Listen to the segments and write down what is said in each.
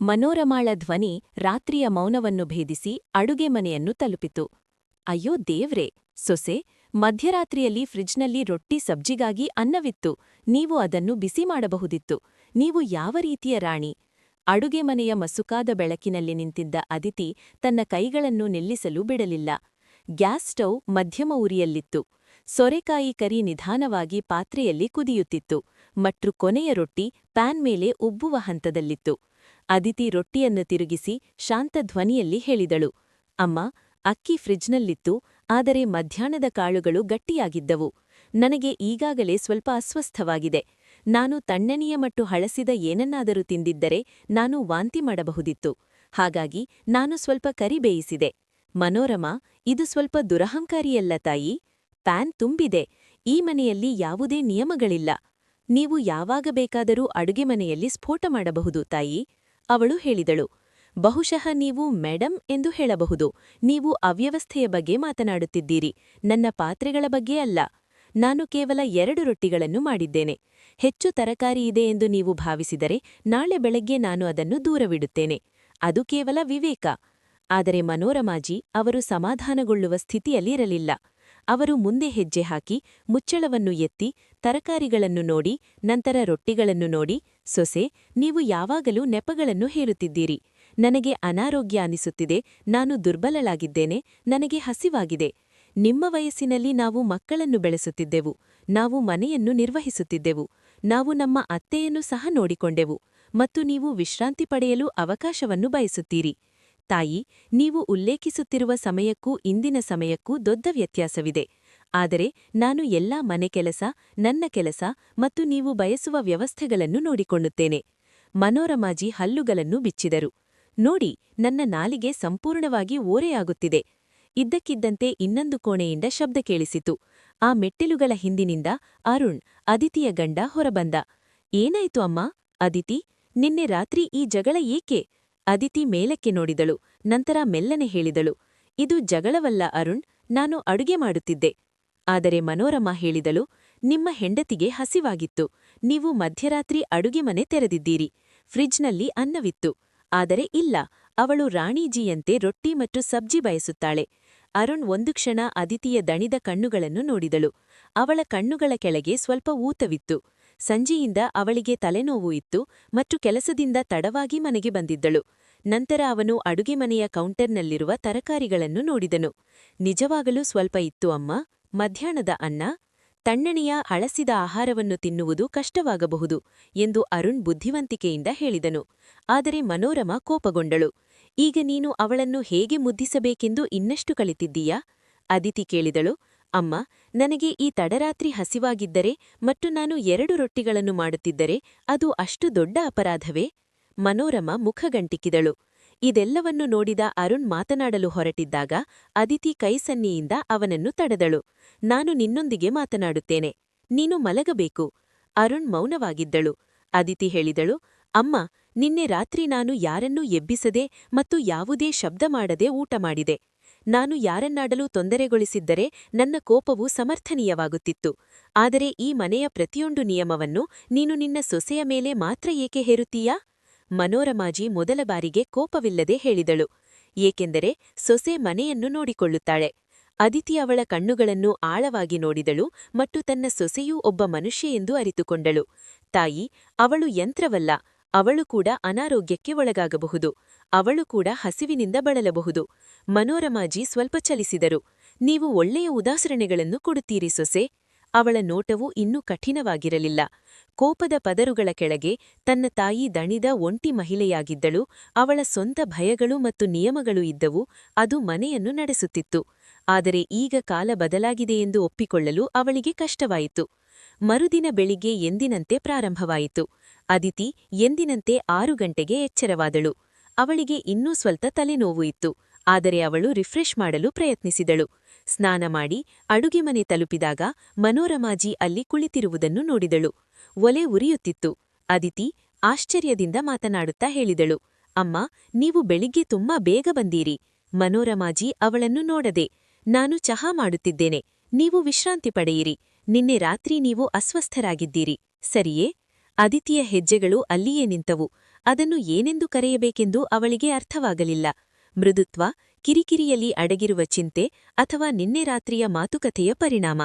ಮನೋರಮಾಳ ಧ್ವನಿ ರಾತ್ರಿಯ ಮೌನವನ್ನು ಭೇದಿಸಿ ಅಡುಗೆ ಮನೆಯನ್ನು ತಲುಪಿತು. ಅಯ್ಯೋ ದೇವ್ರೆ, ಸೊಸೆ, ಮಧ್ಯರಾತ್ರಿಯಲ್ಲಿ ಫ್ರಿಜ್ನಲ್ಲಿ ರೊಟ್ಟಿ ಸಬ್ಜಿಗಾಗಿ ಅನ್ನವಿತ್ತು. ನೀವು ಅದನ್ನು ಬಿಸಿ ಮಾಡಬಹುದಿತ್ತು. ನೀವು ಯಾವ ರೀತಿಯ ರಾಣಿ? ಅಡುಗೆ ಮನೆಯ ಮಸುಕಾದ ಬೆಳಕಿನಲ್ಲಿ ನಿಂತಿದ್ದ ಅದಿತಿ ತನ್ನ ಕೈಗಳನ್ನು ನಿಲ್ಲಿಸಲು ಬಿಡಲಿಲ್ಲ. ಗ್ಯಾಸ್ ಸ್ಟೌವ್ ಮಧ್ಯಮ ಉರಿಯಲ್ಲಿತ್ತು ಸೊರೆಕಾಯಿ ಕರಿ ನಿಧಾನವಾಗಿ ಪಾತ್ರೆಯಲ್ಲಿ ಕುದಿಯುತ್ತಿತ್ತು. ಮತ್ತು ಕೊನೆಯ ರೊಟ್ಟಿ ಪ್ಯಾನ್ ಮೇಲೆ ಉಬ್ಬುವ ಹಂತದಲ್ಲಿತ್ತು. ಅದಿತಿ ರೊಟ್ಟಿಯನ್ನು ತಿರುಗಿಸಿ ಶಾಂತ ಧ್ವನಿಯಲ್ಲಿ ಹೇಳಿದಳು. ಅಮ್ಮ, ಅಕ್ಕಿ ಫ್ರಿಜ್ನಲ್ಲಿತ್ತು, ಆದರೆ ಮಧ್ಯಾಹ್ನದ ಕಾಳುಗಳು ಗಟ್ಟಿಯಾಗಿದ್ದವು. ನನಗೆ ಈಗಾಗಲೇ ಸ್ವಲ್ಪ ಅಸ್ವಸ್ಥವಾಗಿದೆ. ನಾನು ತಣ್ಣನೆಯ ಮತ್ತು ಹಳಸಿದ ಏನನ್ನಾದರೂ ತಿಂದಿದ್ದರೆ ನಾನು ವಾಂತಿ ಮಾಡಬಹುದಿತ್ತು. ಹಾಗಾಗಿ ನಾನು ಸ್ವಲ್ಪ ಕರಿ ಬೇಯಿಸಿದೆ. ಮನೋರಮಾ, ಇದು ಸ್ವಲ್ಪ ದುರಹಂಕಾರಿಯಲ್ಲ ತಾಯಿ? ಪ್ಯಾನ್ ತುಂಬಿದೆ. ಈ ಮನೆಯಲ್ಲಿ ಯಾವುದೇ ನಿಯಮಗಳಿಲ್ಲ. ನೀವು ಯಾವಾಗ ಬೇಕಾದರೂ ಅಡುಗೆ ಮನೆಯಲ್ಲಿ ಸ್ಫೋಟ ಮಾಡಬಹುದು ತಾಯಿ? ಅವಳು ಹೇಳಿದಳು. ಬಹುಶಃ ನೀವು ಮೇಡಂ ಎಂದು ಹೇಳಬಹುದು. ನೀವು ಅವ್ಯವಸ್ಥೆಯ ಬಗ್ಗೆ ಮಾತನಾಡುತ್ತಿದ್ದೀರಿ. ನನ್ನ ಪಾತ್ರೆಗಳ ಬಗ್ಗೆ ಅಲ್ಲ. ನಾನು ಕೇವಲ ಎರಡು ರೊಟ್ಟಿಗಳನ್ನು ಮಾಡಿದ್ದೇನೆ. ಹೆಚ್ಚು ತರಕಾರಿ ಇದೆ ಎಂದು ನೀವು ಭಾವಿಸಿದರೆ ನಾಳೆ ಬೆಳಗ್ಗೆ ನಾನು ಅದನ್ನು ದೂರವಿಡುತ್ತೇನೆ. ಅದು ಕೇವಲ ವಿವೇಕ. ಆದರೆ ಮನೋರಮಾಜಿ, ಅವರು ಸಮಾಧಾನಗೊಳ್ಳುವ ಸ್ಥಿತಿಯಲ್ಲಿರಲಿಲ್ಲ. ಅವರು ಮುಂದೆ ಹೆಜ್ಜೆ ಹಾಕಿ, ಮುಚ್ಚಳವನ್ನು ಎತ್ತಿ, ತರಕಾರಿಗಳನ್ನು ನೋಡಿ, ನಂತರ ರೊಟ್ಟಿಗಳನ್ನು ನೋಡಿ ಸೊಸೆ, ನೀವು ಯಾವಾಗಲೂ ನೆಪಗಳನ್ನು ಹೇಳುತ್ತಿದ್ದೀರಿ ನನಗೆ ಅನಾರೋಗ್ಯ ಅನಿಸುತ್ತಿದೆ, ನಾನು ದುರ್ಬಲಳಾಗಿದ್ದೇನೆ, ನನಗೆ ಹಸಿವಾಗಿದೆ. ನಿಮ್ಮ ವಯಸ್ಸಿನಲ್ಲಿ ನಾವು ಮಕ್ಕಳನ್ನು ಬೆಳೆಸುತ್ತಿದ್ದೆವು, ನಾವು ಮನೆಯನ್ನು ನಿರ್ವಹಿಸುತ್ತಿದ್ದೆವು, ನಾವು ನಮ್ಮ ಅತ್ತೆಯನ್ನು ಸಹ ನೋಡಿಕೊಂಡೆವು, ಮತ್ತು ನೀವು ವಿಶ್ರಾಂತಿ ಪಡೆಯಲು ಅವಕಾಶವನ್ನು ಬಯಸುತ್ತೀರಿ. ತಾಯಿ, ನೀವು ಉಲ್ಲೇಖಿಸುತ್ತಿರುವ ಸಮಯಕ್ಕೂ ಇಂದಿನ ಸಮಯಕ್ಕೂ ದೊಡ್ಡ ವ್ಯತ್ಯಾಸವಿದೆ. ಆದರೆ ನಾನು ಎಲ್ಲಾ ಮನೆ ಕೆಲಸ, ನನ್ನ ಕೆಲಸ ಮತ್ತು ನೀವು ಬಯಸುವ ವ್ಯವಸ್ಥೆಗಳನ್ನು ನೋಡಿಕೊಳ್ಳುತ್ತೇನೆ. ಮನೋರಮಾಜಿ ಹಲ್ಲುಗಳನ್ನು ಬಿಚ್ಚಿದರು. ನೋಡಿ, ನನ್ನ ನಾಲಿಗೆ ಸಂಪೂರ್ಣವಾಗಿ ಓರೆಯಾಗುತ್ತಿದೆ. ಇದ್ದಕ್ಕಿದ್ದಂತೆ ಇನ್ನೊಂದು ಕೋಣೆಯಿಂದ ಶಬ್ದ ಕೇಳಿಸಿತು. ಆ ಮೆಟ್ಟಿಲುಗಳ ಹಿಂದಿನಿಂದ ಅರುಣ್, ಅದಿತಿಯ ಗಂಡ ಹೊರಬಂದ. ಏನಾಯ್ತು ಅಮ್ಮ? ಅದಿತಿ, ನಿನ್ನೆ ರಾತ್ರಿ ಈ ಜಗಳ ಏಕೆ? ಅದಿತಿ ಮೇಲಕ್ಕೆ ನೋಡಿದಳು. ನಂತರ ಮೆಲ್ಲನೆ ಹೇಳಿದಳು. ಇದು ಜಗಳವಲ್ಲ ಅರುಣ್, ನಾನು ಅಡುಗೆ ಮಾಡುತ್ತಿದ್ದೆ. ಆದರೆ ಮನೋರಮ ಹೇಳಿದಳು, ನಿಮ್ಮ ಹೆಂಡತಿಗೆ ಹಸಿವಾಗಿತ್ತು, ನೀವು ಮಧ್ಯರಾತ್ರಿ ಅಡುಗೆ ಮನೆ ತೆರೆದಿದ್ದೀರಿ, ಫ್ರಿಜ್ನಲ್ಲಿ ಅನ್ನವಿತ್ತು, ಆದರೆ ಇಲ್ಲ, ಅವಳು ರಾಣೀಜಿಯಂತೆ ರೊಟ್ಟಿ ಮತ್ತು ಸಬ್ಜಿ ಬಯಸುತ್ತಾಳೆ. ಅರುಣ್ ಒಂದು ಕ್ಷಣ ಅದಿತಿಯ ದಣಿದ ಕಣ್ಣುಗಳನ್ನು ನೋಡಿದಳು, ಅವಳ ಕಣ್ಣುಗಳ ಕೆಳಗೆ ಸ್ವಲ್ಪ ಊತವಿತ್ತು, ಸಂಜೆಯಿಂದ ಅವಳಿಗೆ ತಲೆನೋವು ಇತ್ತು ಮತ್ತು ಕೆಲಸದಿಂದ ತಡವಾಗಿ ಮನೆಗೆ ಬಂದಿದ್ದಳು, ನಂತರ ಅವನು ಅಡುಗೆ ಮನೆಯ ಕೌಂಟರ್ನಲ್ಲಿರುವ ತರಕಾರಿಗಳನ್ನು ನೋಡಿದನು, ನಿಜವಾಗಲೂ ಸ್ವಲ್ಪ ಇತ್ತು ಅಮ್ಮ? ಮಧ್ಯಾಹ್ನದ ಅನ್ನ, ತಣ್ಣನೆಯ ಅಳಸಿದ ಆಹಾರವನ್ನು ತಿನ್ನುವುದು ಕಷ್ಟವಾಗಬಹುದು ಎಂದು ಅರುಣ್ ಬುದ್ಧಿವಂತಿಕೆಯಿಂದ ಹೇಳಿದನು. ಆದರೆ ಮನೋರಮ ಕೋಪಗೊಂಡಳು. ಈಗ ನೀನು ಅವಳನ್ನು ಹೇಗೆ ಮುದ್ದಿಸಬೇಕೆಂದು ಇನ್ನಷ್ಟು ಕಲಿತಿದ್ದೀಯಾ? ಅದಿತಿ ಕೇಳಿದಳು. ಅಮ್ಮ, ನನಗೆ ಈ ತಡರಾತ್ರಿ ಹಸಿವಾಗಿದ್ದರೆ ಮತ್ತು ನಾನು ಎರಡು ರೊಟ್ಟಿಗಳನ್ನು ಮಾಡುತ್ತಿದ್ದರೆ ಅದು ಅಷ್ಟು ದೊಡ್ಡ ಅಪರಾಧವೇ? ಮನೋರಮ ಮುಖಗಂಟಿಕ್ಕಿದಳು ಇದೆಲ್ಲವನ್ನು ನೋಡಿದ ಅರುಣ್ ಮಾತನಾಡಲು ಹೊರಟಿದ್ದಾಗ ಅದಿತಿ ಕೈಸನ್ನಿಯಿಂದ ಅವನನ್ನು ತಡೆದಳು. ನಾನು ನಿನ್ನೊಂದಿಗೆ ಮಾತನಾಡುತ್ತೇನೆ. ನೀನು ಮಲಗಬೇಕು. ಅರುಣ್ ಮೌನವಾಗಿದ್ದಳು. ಅದಿತಿ ಹೇಳಿದಳು, ಅಮ್ಮ, ನಿನ್ನೆ ರಾತ್ರಿ ನಾನು ಯಾರನ್ನೂ ಎಬ್ಬಿಸದೆ ಮತ್ತು ಯಾವುದೇ ಶಬ್ದ ಮಾಡದೆ ಊಟ ಮಾಡಿದೆ. ನಾನು ಯಾರನ್ನಾಡಲು ತೊಂದರೆಗೊಳಿಸಿದ್ದರೆ ನನ್ನ ಕೋಪವು ಸಮರ್ಥನೀಯವಾಗುತ್ತಿತ್ತು. ಆದರೆ ಈ ಮನೆಯ ಪ್ರತಿಯೊಂದು ನಿಯಮವನ್ನು ನೀನು ನಿನ್ನ ಸೊಸೆಯ ಮೇಲೆ ಮಾತ್ರ ಏಕೆ ಹೇರುತ್ತೀಯಾ? ಮನೋರಮಾಜಿ ಮೊದಲ ಬಾರಿಗೆ ಕೋಪವಿಲ್ಲದೆ ಹೇಳಿದಳು. ಏಕೆಂದರೆ ಸೊಸೆ ಮನೆಯನ್ನು ನೋಡಿಕೊಳ್ಳುತ್ತಾಳೆ. ಅದಿತಿ ಅವಳ ಕಣ್ಣುಗಳನ್ನು ಆಳವಾಗಿ ನೋಡಿದಳು ಮತ್ತು ತನ್ನ ಸೊಸೆಯೂ ಒಬ್ಬ ಮನುಷ್ಯ ಎಂದು ಅರಿತುಕೊಂಡಳು. ತಾಯಿ, ಅವಳು ಯಂತ್ರವಲ್ಲ, ಅವಳು ಕೂಡ ಅನಾರೋಗ್ಯಕ್ಕೆ ಒಳಗಾಗಬಹುದು, ಅವಳು ಕೂಡ ಹಸಿವಿನಿಂದ ಬಳಲಬಹುದು. ಮನೋರಮಾಜಿ ಸ್ವಲ್ಪ ಚಲಿಸಿದರು. ನೀವು ಒಳ್ಳೆಯ ಉದಾಹರಣೆಗಳನ್ನು ಕೊಡುತ್ತೀರಿ ಸೊಸೆ. ಅವಳ ನೋಟವು ಇನ್ನೂ ಕಠಿಣವಾಗಿರಲಿಲ್ಲ. ಕೋಪದ ಪದರುಗಳ ಕೆಳಗೆ ತನ್ನ ತಾಯಿ ದಣಿದ ಒಂಟಿ ಮಹಿಳೆಯಾಗಿದ್ದಳು. ಅವಳ ಸ್ವಂತ ಭಯಗಳು ಮತ್ತು ನಿಯಮಗಳು ಇದ್ದವು. ಅದು ಮನೆಯನ್ನು ನಡೆಸುತ್ತಿತ್ತು. ಆದರೆ ಈಗ ಕಾಲ ಬದಲಾಗಿದೆ ಎಂದು ಒಪ್ಪಿಕೊಳ್ಳಲು ಅವಳಿಗೆ ಕಷ್ಟವಾಯಿತು. ಮರುದಿನ ಬೆಳಿಗ್ಗೆ ಎಂದಿನಂತೆ ಪ್ರಾರಂಭವಾಯಿತು. ಅದಿತಿ ಎಂದಿನಂತೆ ಆರು ಗಂಟೆಗೆ ಎಚ್ಚರವಾದಳು. ಅವಳಿಗೆ ಇನ್ನೂ ಸ್ವಲ್ಪ ತಲೆನೋವು ಇತ್ತು. ಆದರೆ ಅವಳು ರಿಫ್ರೆಶ್ ಮಾಡಲು ಪ್ರಯತ್ನಿಸಿದಳು. ಸ್ನಾನ ಮಾಡಿ ಅಡುಗೆ ಮನೆ ತಲುಪಿದಾಗ ಮನೋರಮಾಜಿ ಅಲ್ಲಿ ಕುಳಿತಿರುವುದನ್ನು ನೋಡಿದಳು. ಒಲೆ ಉರಿಯುತ್ತಿತ್ತು. ಅದಿತಿ ಆಶ್ಚರ್ಯದಿಂದ ಮಾತನಾಡುತ್ತಾ ಹೇಳಿದಳು, ಅಮ್ಮ, ನೀವು ಬೆಳಿಗ್ಗೆ ತುಂಬಾ ಬೇಗ ಬಂದೀರಿ. ಮನೋರಮಾಜಿ ಅವಳನ್ನು ನೋಡದೆ ನಾನು ಚಹಾ ಮಾಡುತ್ತಿದ್ದೇನೆ. ನೀವು ವಿಶ್ರಾಂತಿ ಪಡೆಯಿರಿ. ನಿನ್ನೆ ರಾತ್ರಿ ನೀವು ಅಸ್ವಸ್ಥರಾಗಿದ್ದೀರಿ. ಸರಿಯೇ ಅದಿತಿಯ ಹೆಜ್ಜೆಗಳು ಅಲ್ಲಿಯೇ ನಿಂತವು. ಅದನ್ನು ಏನೆಂದು ಕರೆಯಬೇಕೆಂದು ಅವಳಿಗೆ ಅರ್ಥವಾಗಲಿಲ್ಲ. ಮೃದುತ್ವ ಕಿರಿಕಿರಿಯಲ್ಲಿ ಅಡಗಿರುವ ಚಿಂತೆ ಅಥವಾ ನಿನ್ನೆ ರಾತ್ರಿಯ ಮಾತುಕತೆಯ ಪರಿಣಾಮ.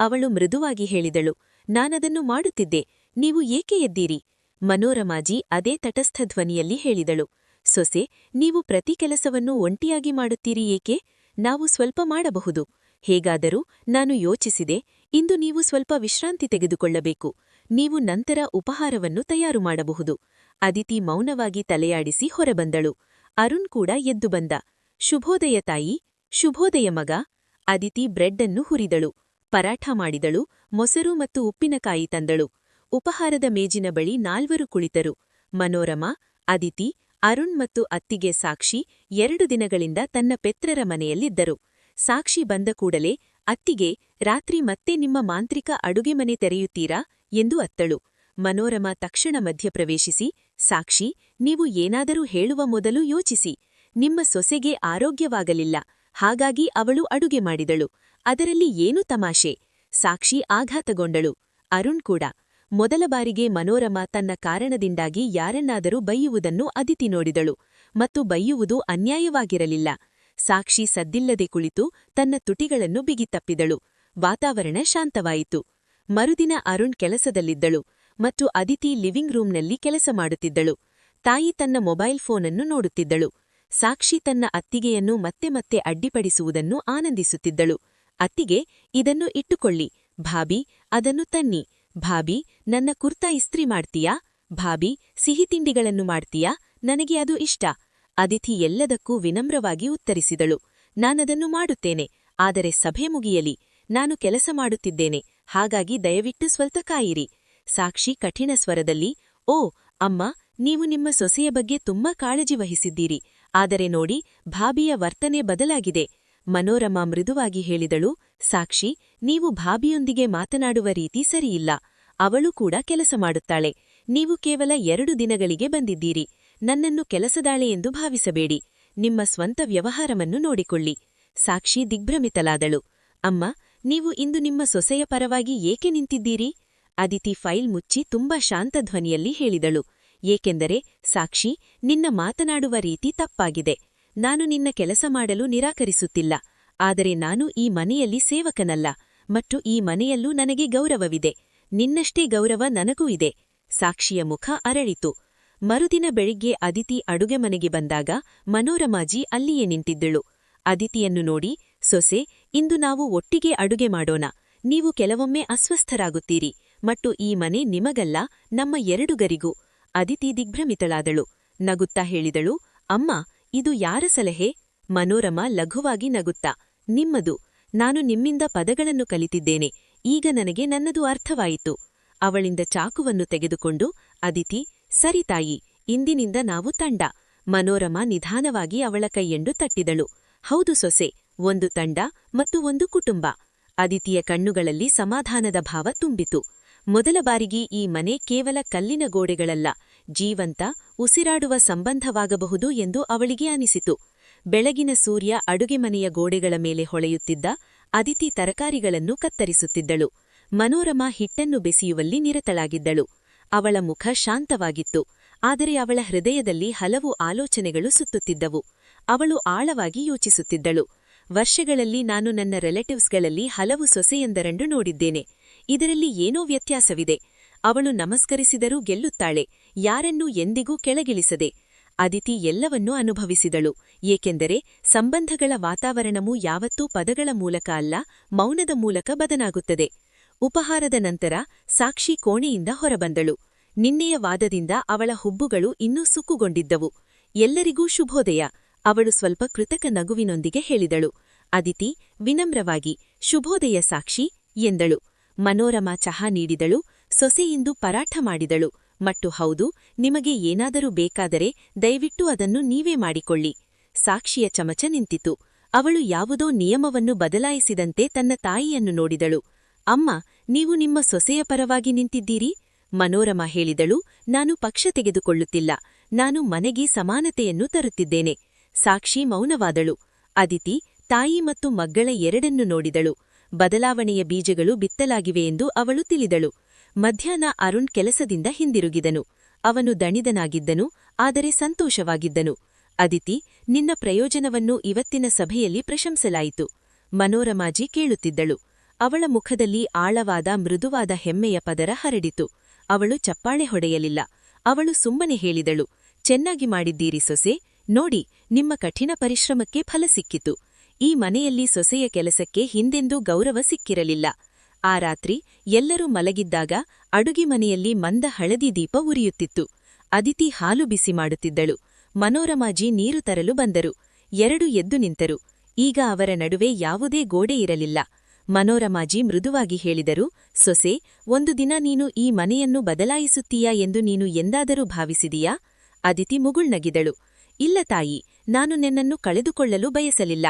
ಅವಳು ಮೃದುವಾಗಿ ಹೇಳಿದಳು, ನಾನದನ್ನು ಮಾಡುತ್ತಿದ್ದೆ, ನೀವು ಏಕೆ ಎದ್ದೀರಿ? ಮನೋರಮಾಜಿ ಅದೇ ತಟಸ್ಥ ಧ್ವನಿಯಲ್ಲಿ ಹೇಳಿದಳು, ಸೊಸೆ, ನೀವು ಪ್ರತಿ ಕೆಲಸವನ್ನು ಒಂಟಿಯಾಗಿ ಮಾಡುತ್ತೀರಿ ಏಕೆ? ನಾವು ಸ್ವಲ್ಪ ಮಾಡಬಹುದು. ಹೇಗಾದರೂ ನಾನು ಯೋಚಿಸಿದೆ, ಇಂದು ನೀವು ಸ್ವಲ್ಪ ವಿಶ್ರಾಂತಿ ತೆಗೆದುಕೊಳ್ಳಬೇಕು. ನೀವು ನಂತರ ಉಪಹಾರವನ್ನು ತಯಾರು ಮಾಡಬಹುದು. ಅದಿತಿ ಮೌನವಾಗಿ ತಲೆಯಾಡಿಸಿ ಹೊರಬಂದಳು. ಅರುಣ್ ಕೂಡ ಎದ್ದು ಬಂದ. ಶುಭೋದಯ ತಾಯಿ, ಶುಭೋದಯ ಮಗ, ಅದಿತಿ ಬ್ರೆಡ್ ಅನ್ನು ಹುರಿದಳು, ಪರಾಠ ಮಾಡಿದಳು, ಮೊಸರು ಮತ್ತು ಉಪ್ಪಿನಕಾಯಿ ತಂದಳು. ಉಪಹಾರದ ಮೇಜಿನ ಬಳಿ ನಾಲ್ವರು ಕುಳಿತರು. ಮನೋರಮ, ಅದಿತಿ, ಅರುಣ್ ಮತ್ತು ಅತ್ತಿಗೆ ಸಾಕ್ಷಿ ಎರಡು ದಿನಗಳಿಂದ ತನ್ನ ಪೆತ್ರರ ಮನೆಯಲ್ಲಿದ್ದರು. ಸಾಕ್ಷಿ ಬಂದ ಕೂಡಲೇ, ಅತ್ತಿಗೆ, ರಾತ್ರಿ ಮತ್ತೆ ನಿಮ್ಮ ಮಾಂತ್ರಿಕ ಅಡುಗೆ ಮನೆ ತೆರೆಯುತ್ತೀರಾ? ಎಂದು ಅತ್ತಳು. ಮನೋರಮ ತಕ್ಷಣ ಮಧ್ಯಪ್ರವೇಶಿಸಿ, ಸಾಕ್ಷಿ, ನೀವು ಏನಾದರೂ ಹೇಳುವ ಮೊದಲು ಯೋಚಿಸಿ. ನಿಮ್ಮ ಸೊಸೆಗೆ ಆರೋಗ್ಯವಾಗಲಿಲ್ಲ. ಹಾಗಾಗಿ ಅವಳು ಅಡುಗೆ ಮಾಡಿದಳು. ಅದರಲ್ಲಿ ಏನು ತಮಾಷೆ? ಸಾಕ್ಷಿ ಆಘಾತಗೊಂಡಳು. ಅರುಣ್ ಕೂಡ. ಮೊದಲ ಬಾರಿಗೆ ಮನೋರಮಾ ತನ್ನ ಕಾರಣದಿಂದಾಗಿ ಯಾರನ್ನಾದರೂ ಬೈಯುವುದನ್ನು ಅದಿತಿ ನೋಡಿದಳು. ಮತ್ತು ಬೈಯುವುದು ಅನ್ಯಾಯವಾಗಿರಲಿಲ್ಲ. ಸಾಕ್ಷಿ ಸದ್ದಿಲ್ಲದೆ ಕುಳಿತು ತನ್ನ ತುಟಿಗಳನ್ನು ಬಿಗಿತಪ್ಪಿದಳು ವಾತಾವರಣ ಶಾಂತವಾಯಿತು. ಮರುದಿನ ಅರುಣ್ ಕೆಲಸದಲ್ಲಿದ್ದಳು ಮತ್ತು ಅದಿತಿ ಲಿವಿಂಗ್ ರೂಂನಲ್ಲಿ ಕೆಲಸ ಮಾಡುತ್ತಿದ್ದಳು. ತಾಯಿ ತನ್ನ ಮೊಬೈಲ್ ಫೋನನ್ನು ನೋಡುತ್ತಿದ್ದಳು. ಸಾಕ್ಷಿ ತನ್ನ ಅತ್ತಿಗೆಯನ್ನು ಮತ್ತೆ ಮತ್ತೆ ಅಡ್ಡಿಪಡಿಸುವುದನ್ನು ಆನಂದಿಸುತ್ತಿದ್ದಳು. ಅತ್ತಿಗೆ, ಇದನ್ನು ಇಟ್ಟುಕೊಳ್ಳಿ. ಭಾಬಿ, ಅದನ್ನು ತನ್ನಿ. ಭಾಬಿ, ನನ್ನ ಕುರ್ತಾ ಇಸ್ತ್ರಿ ಮಾಡ್ತೀಯಾ? ಭಾಬಿ ಸಿಹಿತಿಂಡಿಗಳನ್ನು ಮಾಡ್ತೀಯಾ? ನನಗೆ ಅದು ಇಷ್ಟ. ಅದಿತಿ ಎಲ್ಲದಕ್ಕೂ ವಿನಮ್ರವಾಗಿ ಉತ್ತರಿಸಿದಳು. ನಾನದನ್ನು ಮಾಡುತ್ತೇನೆ. ಆದರೆ ಸಭೆ ಮುಗಿಯಲಿ. ನಾನು ಕೆಲಸ ಮಾಡುತ್ತಿದ್ದೇನೆ. ಹಾಗಾಗಿ ದಯವಿಟ್ಟು ಸ್ವಲ್ಪ ಕಾಯಿರಿ. ಸಾಕ್ಷಿ ಕಠಿಣ ಸ್ವರದಲ್ಲಿ, ಓ, ಅಮ್ಮ, ನೀವು ನಿಮ್ಮ ಸೊಸೆಯ ಬಗ್ಗೆ ತುಂಬಾ ಕಾಳಜಿ ವಹಿಸಿದ್ದೀರಿ. ಆದರೆ ನೋಡಿ, ಭಾಬಿಯ ವರ್ತನೆ ಬದಲಾಗಿದೆ. ಮನೋರಮಾ ಮೃದುವಾಗಿ ಹೇಳಿದಳು, ಸಾಕ್ಷಿ, ನೀವು ಭಾಬಿಯೊಂದಿಗೆ ಮಾತನಾಡುವ ರೀತಿ ಸರಿಯಿಲ್ಲ. ಅವಳು ಕೂಡ ಕೆಲಸ ಮಾಡುತ್ತಾಳೆ. ನೀವು ಕೇವಲ ಎರಡು ದಿನಗಳಿಗೆ ಬಂದಿದ್ದೀರಿ. ನನ್ನನ್ನು ಕೆಲಸದಾಳೆ ಎಂದು ಭಾವಿಸಬೇಡಿ. ನಿಮ್ಮ ಸ್ವಂತ ವ್ಯವಹಾರವನ್ನು ನೋಡಿಕೊಳ್ಳಿ. ಸಾಕ್ಷಿ ದಿಗ್ಭ್ರಮಿತಲಾದಳು ಅಮ್ಮ, ನೀವು ಇಂದು ನಿಮ್ಮ ಸೊಸೆಯ ಪರವಾಗಿ ಏಕೆ ನಿಂತಿದ್ದೀರಿ? ಅದಿತಿ ಫೈಲ್ ಮುಚ್ಚಿ ತುಂಬಾ ಶಾಂತ ಧ್ವನಿಯಲ್ಲಿ ಹೇಳಿದಳು. ಏಕೆಂದರೆ ಸಾಕ್ಷಿ ನಿನ್ನ ಮಾತನಾಡುವ ರೀತಿ ತಪ್ಪಾಗಿದೆ. ನಾನು ನಿನ್ನ ಕೆಲಸ ಮಾಡಲು ನಿರಾಕರಿಸುತ್ತಿಲ್ಲ. ಆದರೆ ನಾನು ಈ ಮನೆಯಲ್ಲಿ ಸೇವಕನಲ್ಲ ಮತ್ತು ಈ ಮನೆಯಲ್ಲೂ ನನಗೆ ಗೌರವವಿದೆ. ನಿನ್ನಷ್ಟೇ ಗೌರವ ನನಗೂ ಇದೆ. ಸಾಕ್ಷಿಯ ಮುಖ ಅರಳಿತು. ಮರುದಿನ ಬೆಳಿಗ್ಗೆ ಅದಿತಿ ಅಡುಗೆ ಮನೆಗೆ ಬಂದಾಗ ಮನೋರಮಾಜಿ ಅಲ್ಲಿಯೇ ನಿಂತಿದ್ದಳು. ಅದಿತಿಯನ್ನು ನೋಡಿ, ಸೊಸೆ, ಇಂದು ನಾವು ಒಟ್ಟಿಗೆ ಅಡುಗೆ ಮಾಡೋಣ. ನೀವು ಕೆಲವೊಮ್ಮೆ ಅಸ್ವಸ್ಥರಾಗುತ್ತೀರಿ. ಮತ್ತು ಈ ಮನೆ ನಿಮಗಲ್ಲ, ನಮ್ಮ ಎರಡುಗರಿಗೂ. ಅದಿತಿ ದಿಗ್ಭ್ರಮಿತಳಾದಳು. ನಗುತ್ತಾ ಹೇಳಿದಳು, ಅಮ್ಮ, ಇದು ಯಾರ ಸಲಹೆ? ಮನೋರಮ ಲಘುವಾಗಿ ನಗುತ್ತಾ. ನಿಮ್ಮದು. ನಾನು ನಿಮ್ಮಿಂದ ಪದಗಳನ್ನು ಕಲಿತಿದ್ದೇನೆ. ಈಗ ನನಗೆ ನನ್ನದು ಅರ್ಥವಾಯಿತು. ಅವಳಿಂದ ಚಾಕುವನ್ನು ತೆಗೆದುಕೊಂಡು, ಅದಿತಿ, ಸರಿ ತಾಯಿ, ಇಂದಿನಿಂದ ನಾವು ತಂಡ. ಮನೋರಮ ನಿಧಾನವಾಗಿ ಅವಳ ಕೈಯೆಂಡು ತಟ್ಟಿದಳು. ಹೌದು ಸೊಸೆ, ಒಂದು ತಂಡ ಮತ್ತು ಒಂದು ಕುಟುಂಬ. ಅದಿತಿಯ ಕಣ್ಣುಗಳಲ್ಲಿ ಸಮಾಧಾನದ ಭಾವ ತುಂಬಿತು. ಮೊದಲ ಬಾರಿಗೆ ಈ ಮನೆ ಕೇವಲ ಕಲ್ಲಿನ ಗೋಡೆಗಳಲ್ಲ. ಜೀವಂತ, ಉಸಿರಾಡುವ ಸಂಬಂಧವಾಗಬಹುದು ಎಂದು ಅವಳಿಗೆ ಅನಿಸಿತು. ಬೆಳಗಿನ ಸೂರ್ಯ ಅಡುಗೆ ಮನೆಯ ಗೋಡೆಗಳ ಮೇಲೆ ಹೊಳೆಯುತ್ತಿದ್ದ ಅದಿತಿ ತರಕಾರಿಗಳನ್ನು ಕತ್ತರಿಸುತ್ತಿದ್ದಳು. ಮನೋರಮಾ ಹಿಟ್ಟನ್ನು ಬೆಸೆಯುವಲ್ಲಿ ನಿರತಳಾಗಿದ್ದಳು. ಅವಳ ಮುಖ ಶಾಂತವಾಗಿತ್ತು. ಆದರೆ ಅವಳ ಹೃದಯದಲ್ಲಿ ಹಲವು ಆಲೋಚನೆಗಳು ಸುತ್ತುತ್ತಿದ್ದವು. ಅವಳು ಆಳವಾಗಿ ಯೋಚಿಸುತ್ತಿದ್ದಳು. ವರ್ಷಗಳಲ್ಲಿ ನಾನು ನನ್ನ ರಿಲೇಟಿವ್ಸ್ಗಳಲ್ಲಿ ಹಲವು ಸೊಸೆಯೊಂದರಂಡು ನೋಡಿದ್ದೇನೆ. ಇದರಲ್ಲಿ ಏನೋ ವ್ಯತ್ಯಾಸವಿದೆ. ಅವಳು ನಮಸ್ಕರಿಸಿದರೂ ಗೆಲ್ಲುತ್ತಾಳೆ. ಯಾರನ್ನೂ ಎಂದಿಗೂ ಕೆಳಗಿಳಿಸದೆ ಅದಿತಿ ಎಲ್ಲವನ್ನೂ ಅನುಭವಿಸಿದಳು. ಏಕೆಂದರೆ ಸಂಬಂಧಗಳ ವಾತಾವರಣವು ಯಾವತ್ತೂ ಪದಗಳ ಮೂಲಕ ಅಲ್ಲ, ಮೌನದ ಮೂಲಕ ಬದನಾಗುತ್ತದೆ ಉಪಹಾರದ ನಂತರ ಸಾಕ್ಷಿ ಕೋಣೆಯಿಂದ ಹೊರಬಂದಳು. ನಿನ್ನೆಯ ವಾದದಿಂದ ಅವಳ ಹುಬ್ಬುಗಳು ಇನ್ನೂ ಸುಕ್ಕುಗೊಂಡಿದ್ದವು. ಎಲ್ಲರಿಗೂ ಶುಭೋದಯ. ಅವಳು ಸ್ವಲ್ಪ ಕೃತಕ ನಗುವಿನೊಂದಿಗೆ ಹೇಳಿದಳು. ಅದಿತಿ, ವಿನಮ್ರವಾಗಿ, ಶುಭೋದಯ ಸಾಕ್ಷಿ ಎಂದಳು. ಮನೋರಮಾ ಚಹಾ ನೀಡಿದಳು. ಸೊಸೆಯಿಂದು ಪರಾಠ ಮಾಡಿದಳು. ಮತ್ತು ಹೌದು, ನಿಮಗೆ ಏನಾದರೂ ಬೇಕಾದರೆ ದಯವಿಟ್ಟು ಅದನ್ನು ನೀವೇ ಮಾಡಿಕೊಳ್ಳಿ. ಸಾಕ್ಷಿಯ ಚಮಚ ನಿಂತಿತು. ಅವಳು ಯಾವುದೋ ನಿಯಮವನ್ನು ಬದಲಾಯಿಸಿದಂತೆ ತನ್ನ ತಾಯಿಯನ್ನು ನೋಡಿದಳು. ಅಮ್ಮ, ನೀವು ನಿಮ್ಮ ಸೊಸೆಯ ಪರವಾಗಿ ನಿಂತಿದ್ದೀರಿ? ಮನೋರಮ ಹೇಳಿದಳು. ನಾನು ಪಕ್ಷ ತೆಗೆದುಕೊಳ್ಳುತ್ತಿಲ್ಲ. ನಾನು ಮನೆಗೆ ಸಮಾನತೆಯನ್ನು ತರುತ್ತಿದ್ದೇನೆ. ಸಾಕ್ಷಿ ಮೌನವಾದಳು. ಅದಿತಿ, ತಾಯಿ ಮತ್ತು ಮಗ್ಗಳ ಎರಡನ್ನು ನೋಡಿದಳು. ಬದಲಾವಣೆಯ ಬೀಜಗಳು ಬಿತ್ತಲಾಗಿವೆ ಎಂದು ಅವಳು ತಿಳಿದಳು. ಮಧ್ಯಾಹ್ನ ಅರುಣ್ ಕೆಲಸದಿಂದ ಹಿಂದಿರುಗಿದನು. ಅವನು ದಣಿದನಾಗಿದ್ದನು, ಆದರೆ ಸಂತೋಷವಾಗಿದ್ದನು. ಅದಿತಿ, ನಿನ್ನ ಪ್ರಯೋಜನವನ್ನು ಇವತ್ತಿನ ಸಭೆಯಲ್ಲಿ ಪ್ರಶಂಸಲಾಯಿತು. ಮನೋರಮಾಜಿ ಕೇಳುತ್ತಿದ್ದಳು. ಅವಳ ಮುಖದಲ್ಲಿ ಆಳವಾದ ಮೃದುವಾದ ಹೆಮ್ಮೆಯ ಪದರ ಹರಡಿತು. ಅವಳು ಚಪ್ಪಾಳೆ ಹೊಡೆಯಲಿಲ್ಲ. ಅವಳು ಸುಮ್ಮನೆ ಹೇಳಿದಳು, ಚೆನ್ನಾಗಿ ಮಾಡಿದ್ದೀರಿ ಸೊಸೆ. ನೋಡಿ, ನಿಮ್ಮ ಕಠಿಣ ಪರಿಶ್ರಮಕ್ಕೆ ಫಲ ಸಿಕ್ಕಿತು. ಈ ಮನೆಯಲ್ಲಿ ಸೊಸೆಯ ಕೆಲಸಕ್ಕೆ ಹಿಂದೆಂದೂ ಗೌರವ ಸಿಕ್ಕಿರಲಿಲ್ಲ. ಆ ರಾತ್ರಿ ಎಲ್ಲರೂ ಮಲಗಿದ್ದಾಗ ಅಡುಗಿ ಮನೆಯಲ್ಲಿ ಮಂದ ಹಳದಿ ದೀಪ ಉರಿಯುತ್ತಿತ್ತು. ಅದಿತಿ ಹಾಲು ಬಿಸಿ ಮಾಡುತ್ತಿದ್ದಳು. ಮನೋರಮಾಜಿ ನೀರು ತರಲು ಬಂದರು. ಎರಡು ಎದ್ದು ನಿಂತರು. ಈಗ ಅವರ ನಡುವೆ ಯಾವುದೇ ಗೋಡೆ ಇರಲಿಲ್ಲ. ಮನೋರಮಾಜಿ ಮೃದುವಾಗಿ ಹೇಳಿದರು, ಸೊಸೆ, ಒಂದು ದಿನ ನೀನು ಈ ಮನೆಯನ್ನು ಬದಲಾಯಿಸುತ್ತೀಯಾ ಎಂದು ನೀನು ಎಂದಾದರೂ ಭಾವಿಸಿದೀಯಾ? ಅದಿತಿ ಮುಗುಳ್ನಗಿದಳು. ಇಲ್ಲ ತಾಯಿ, ನಾನು ನಿನ್ನನ್ನು ಕಳೆದುಕೊಳ್ಳಲು ಬಯಸಲಿಲ್ಲ.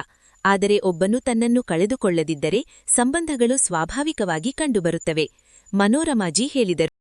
ಆದರೆ ಒಬ್ಬನು ತನ್ನನ್ನು ಕಳೆದುಕೊಳ್ಳದಿದ್ದರೆ ಸಂಬಂಧಗಳು ಸ್ವಾಭಾವಿಕವಾಗಿ ಕಂಡುಬರುತ್ತವೆ. ಮನೋರಮಾಜಿ ಹೇಳಿದರು.